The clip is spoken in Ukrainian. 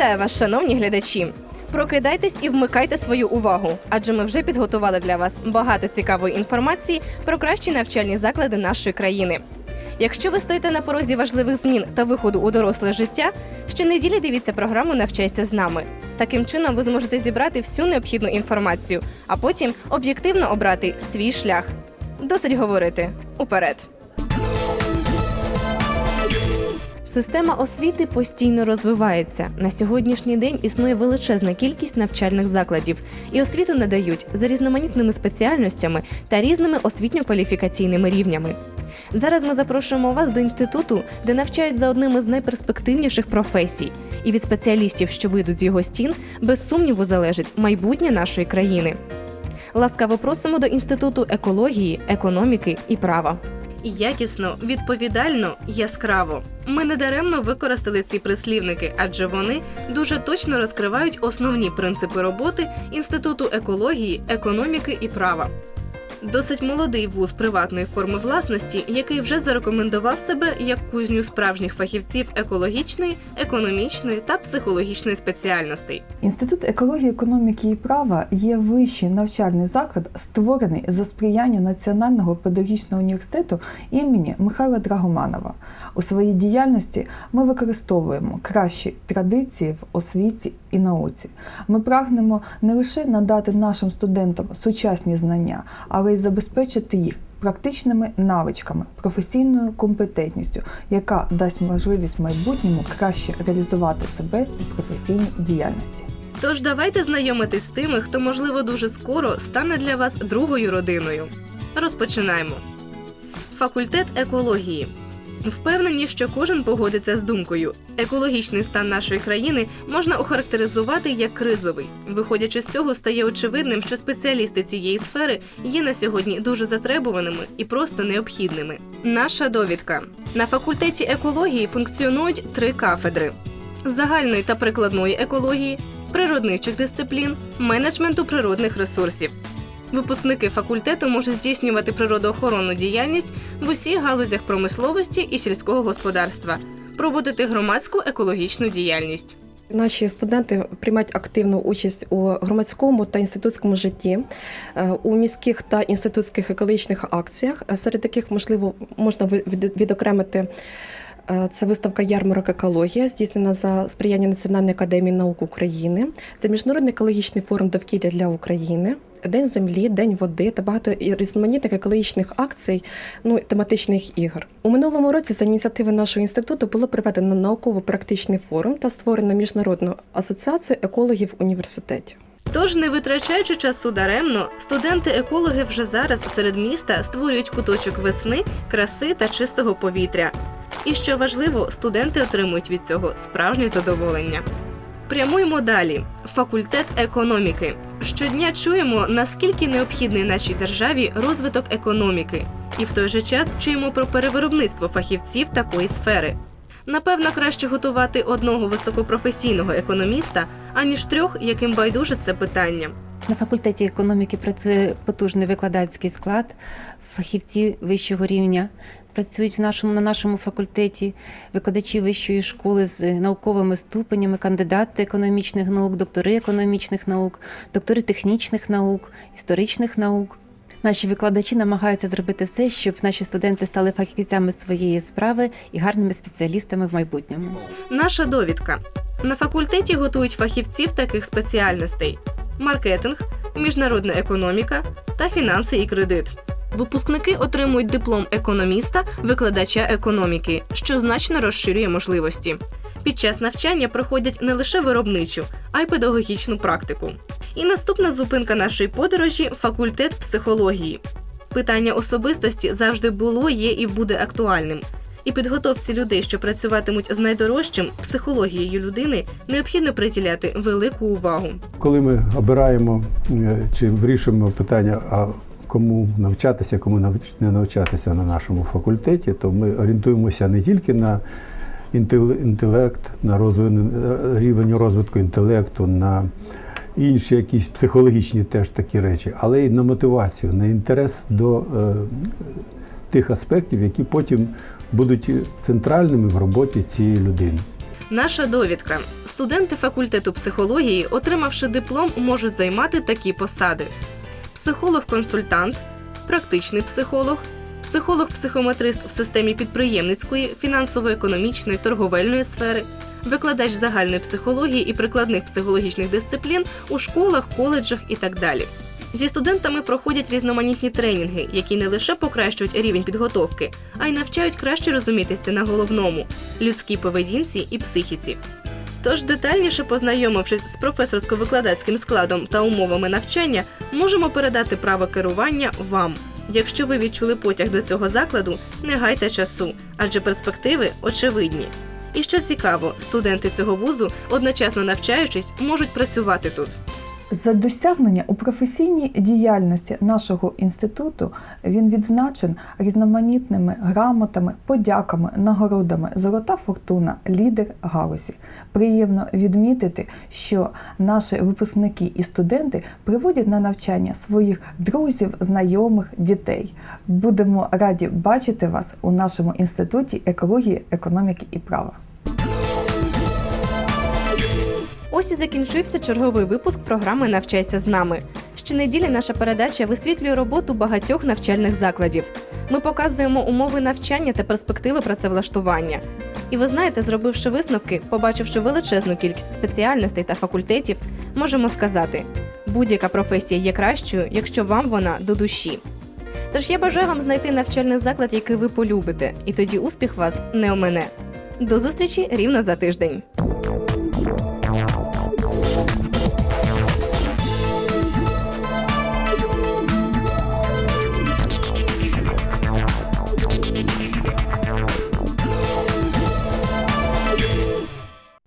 Вітаю вас, шановні глядачі! Прокидайтесь і вмикайте свою увагу, адже ми вже підготували для вас багато цікавої інформації про кращі навчальні заклади нашої країни. Якщо ви стоїте на порозі важливих змін та виходу у доросле життя, щонеділі дивіться програму Навчайся з нами. Таким чином ви зможете зібрати всю необхідну інформацію, а потім об'єктивно обрати свій шлях. Досить говорити. Уперед! Система освіти постійно розвивається. На сьогоднішній день існує величезна кількість навчальних закладів, і освіту надають за різноманітними спеціальностями та різними освітньо-кваліфікаційними рівнями. Зараз ми запрошуємо вас до інституту, де навчають за одними з найперспективніших професій. І від спеціалістів, що вийдуть з його стін, без сумніву залежить майбутнє нашої країни. Ласкаво просимо до інституту екології, економіки і права. Якісно, відповідально, яскраво. Ми недаремно використали ці прислівники, адже вони дуже точно розкривають основні принципи роботи Інституту екології, економіки і права. Досить молодий вуз приватної форми власності, який вже зарекомендував себе як кузню справжніх фахівців екологічної, економічної та психологічної спеціальностей. Інститут екології, економіки і права є вищий навчальний заклад, створений за сприяння Національного педагогічного університету імені Михайла Драгоманова. У своїй діяльності ми використовуємо кращі традиції в освіті і науці. Ми прагнемо не лише надати нашим студентам сучасні знання, але й забезпечити їх практичними навичками, професійною компетентністю, яка дасть можливість майбутньому краще реалізувати себе у професійній діяльності. Тож давайте знайомитись з тими, хто, можливо, дуже скоро стане для вас другою родиною. Розпочинаємо. Факультет екології. Впевнені, що кожен погодиться з думкою. Екологічний стан нашої країни можна охарактеризувати як кризовий. Виходячи з цього, стає очевидним, що спеціалісти цієї сфери є на сьогодні дуже затребуваними і просто необхідними. Наша довідка на факультеті екології функціонують три кафедри: загальної та прикладної екології, природничих дисциплін, менеджменту природних ресурсів. Випускники факультету можуть здійснювати природоохоронну діяльність в усіх галузях промисловості і сільського господарства, проводити громадську екологічну діяльність. Наші студенти приймають активну участь у громадському та інститутському житті, е, у міських та інститутських екологічних акціях, е, серед яких можливо можна відокремити. е, Це виставка ярмарок екологія, здійснена за сприяння Національної академії наук України. Це міжнародний екологічний форум довкілля для України, День землі, День води та багато різноманітних екологічних акцій, ну тематичних ігор. У минулому році за ініціативи нашого інституту було проведено науково-практичний форум та створено міжнародну асоціацію екологів університетів. Тож, не витрачаючи часу даремно, студенти-екологи вже зараз серед міста створюють куточок весни, краси та чистого повітря. І що важливо, студенти отримують від цього справжнє задоволення. Прямуємо далі. Факультет економіки. Щодня чуємо, наскільки необхідний нашій державі розвиток економіки, і в той же час чуємо про перевиробництво фахівців такої сфери. Напевно, краще готувати одного високопрофесійного економіста, аніж трьох, яким байдуже це питання. На факультеті економіки працює потужний викладацький склад, фахівці вищого рівня. Працюють в нашому на нашому факультеті викладачі вищої школи з науковими ступенями, кандидати економічних наук, доктори економічних наук, доктори технічних наук, історичних наук. Наші викладачі намагаються зробити все, щоб наші студенти стали фахівцями своєї справи і гарними спеціалістами в майбутньому. Наша довідка. На факультеті готують фахівців таких спеціальностей: маркетинг, міжнародна економіка та фінанси і кредит. Випускники отримують диплом економіста, викладача економіки, що значно розширює можливості. Під час навчання проходять не лише виробничу, а й педагогічну практику. І наступна зупинка нашої подорожі факультет психології. Питання особистості завжди було, є і буде актуальним. І підготовці людей, що працюватимуть з найдорожчим психологією людини, необхідно приділяти велику увагу. Коли ми обираємо е, чи вирішуємо питання, а кому навчатися, кому не навчатися на нашому факультеті, то ми орієнтуємося не тільки на інтелект, на рівень розвитку інтелекту, на інші якісь психологічні теж такі речі, але й на мотивацію, на інтерес до е, тих аспектів, які потім будуть центральними в роботі цієї людини. Наша довідка. Студенти факультету психології, отримавши диплом, можуть займати такі посади: психолог-консультант, практичний психолог, психолог-психометрист в системі підприємницької, фінансово-економічної, торговельної сфери, викладач загальної психології і прикладних психологічних дисциплін у школах, коледжах і так далі. Зі студентами проходять різноманітні тренінги, які не лише покращують рівень підготовки, а й навчають краще розумітися на головному людській поведінці і психіці. Тож, детальніше познайомившись з професорсько-викладацьким складом та умовами навчання, можемо передати право керування вам. Якщо ви відчули потяг до цього закладу, не гайте часу, адже перспективи очевидні. І що цікаво, студенти цього вузу, одночасно навчаючись, можуть працювати тут. За досягнення у професійній діяльності нашого інституту він відзначен різноманітними грамотами, подяками, нагородами Золота фортуна, лідер галузі. Приємно відмітити, що наші випускники і студенти приводять на навчання своїх друзів, знайомих, дітей. Будемо раді бачити вас у нашому інституті екології, економіки і права. Ось і закінчився черговий випуск програми Навчайся з нами. Щонеділі наша передача висвітлює роботу багатьох навчальних закладів. Ми показуємо умови навчання та перспективи працевлаштування. І ви знаєте, зробивши висновки, побачивши величезну кількість спеціальностей та факультетів, можемо сказати: будь-яка професія є кращою, якщо вам вона до душі. Тож я бажаю вам знайти навчальний заклад, який ви полюбите, і тоді успіх вас не омине. До зустрічі рівно за тиждень.